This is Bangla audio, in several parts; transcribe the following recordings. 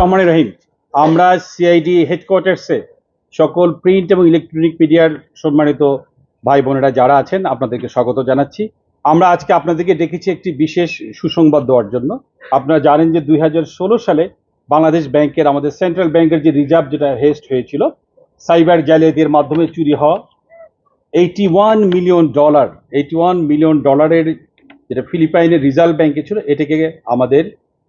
রহমান রহিম, আমরা সিআইডি হেডকোয়ার্টার্সে সকল প্রিন্ট এবং ইলেকট্রনিক মিডিয়ার সম্মানিত ভাই বোনেরা যারা আছেন, আপনাদেরকে স্বাগত জানাচ্ছি। আমরা আজকে আপনাদেরকে ডেকেছি একটি বিশেষ সুসংবাদ দেওয়ার জন্য। আপনারা জানেন যে দুই হাজার ষোলো সালে বাংলাদেশ ব্যাংকের, আমাদের সেন্ট্রাল ব্যাংকের যে রিজার্ভ যেটা হেস্ট হয়েছিল, সাইবার জালিয়াতির মাধ্যমে চুরি হওয়া eighty one million dollar eighty one million ডলারের যেটা ফিলিপাইনের রিজার্ভ ব্যাংকে ছিল, এটাকে আমাদের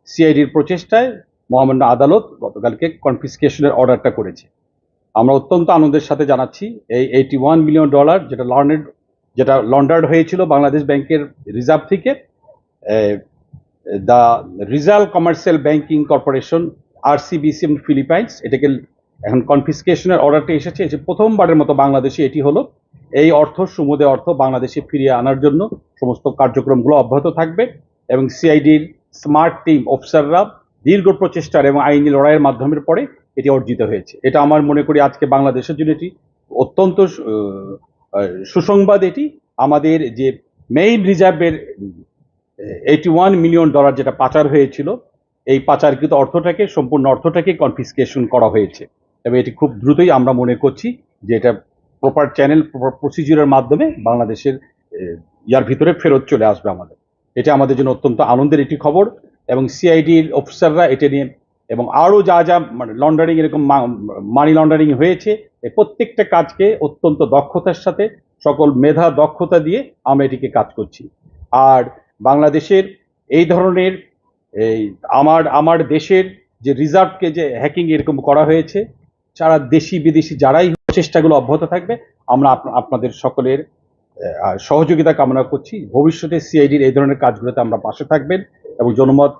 সিআইডির প্রচেষ্টায় মহামান্য আদালত গতকালকে কনফিসকেশনের অর্ডারটা করেছে। আমরা অত্যন্ত আনন্দের সাথে জানাচ্ছি, এই এইটি ওয়ান মিলিয়ন ডলার যেটা লন্ডার্ড যেটা লন্ডার্ড হয়েছিল বাংলাদেশ ব্যাংকের রিজার্ভ থেকে the Rizal commercial banking corporation R RCBC Philippines এটাকে এখন কনফিসকেশনের অর্ডারটা এসেছে। যে প্রথমবারের মতো বাংলাদেশে এটি হলো। এই অর্থ, সুমুদে অর্থ বাংলাদেশে ফিরিয়ে আনার জন্য সমস্ত কার্যক্রমগুলো অব্যাহত থাকবে এবং সিআইডির স্মার্ট টিম অফিসাররা দীর্ঘ প্রচেষ্টার এবং আইনি লড়াইয়ের মাধ্যমের পরে এটি অর্জিত হয়েছে। এটা আমার মনে করি আজকে বাংলাদেশের জন্য এটি অত্যন্ত সুসংবাদ এটি। আমাদের যে মেইন রিজার্ভের এইটি ওয়ান মিলিয়ন ডলার যেটা পাচার হয়েছিল, এই পাচারকৃত অর্থটাকে, সম্পূর্ণ অর্থটাকে কনফিসকেশন করা হয়েছে। এবং এটি খুব দ্রুতই আমরা মনে করছি যে এটা প্রপার চ্যানেল প্রপার প্রসিজিউরের মাধ্যমে বাংলাদেশের ইয়ার ভিতরে ফেরত চলে আসবে আমাদের। এটা আমাদের জন্য অত্যন্ত আনন্দের একটি খবর। এবং সিআইডির অফিসাররা এটা নিয়ে এবং আরও যা যা মানে লন্ডারিং এরকম মানি লন্ডারিং হয়েছে এই প্রত্যেকটা কাজকে অত্যন্ত দক্ষতার সাথে, সকল মেধা দক্ষতা দিয়ে আমরা এটিকে কাজ করছি। আর বাংলাদেশের এই ধরনের, এই আমার আমার দেশের যে রিজার্ভকে যে হ্যাকিং এরকম করা হয়েছে, সারা দেশি বিদেশি যারাই চেষ্টাগুলো অব্যাহত থাকবে, আমরা আপ- আপনাদের সকলের সহযোগিতা কামনা করছি। ভবিষ্যতে সিআইডির এই ধরনের কাজগুলোতে আমরা পাশে থাকবেন। এবং জনমত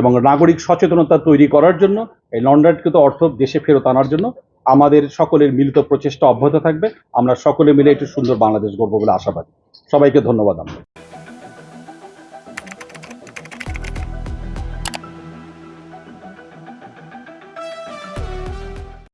এবং নাগরিক সচেতনতা তৈরি করার জন্য, এই লন্ডারকৃত অর্থ দেশে ফেরত আনার জন্য আমাদের সকলের মিলিত প্রচেষ্টা অব্যাহত থাকবে। আমরা সকলে মিলে একটু সুন্দর বাংলাদেশ গড়ব বলে আশাবাদী। সবাইকে ধন্যবাদ আমরা।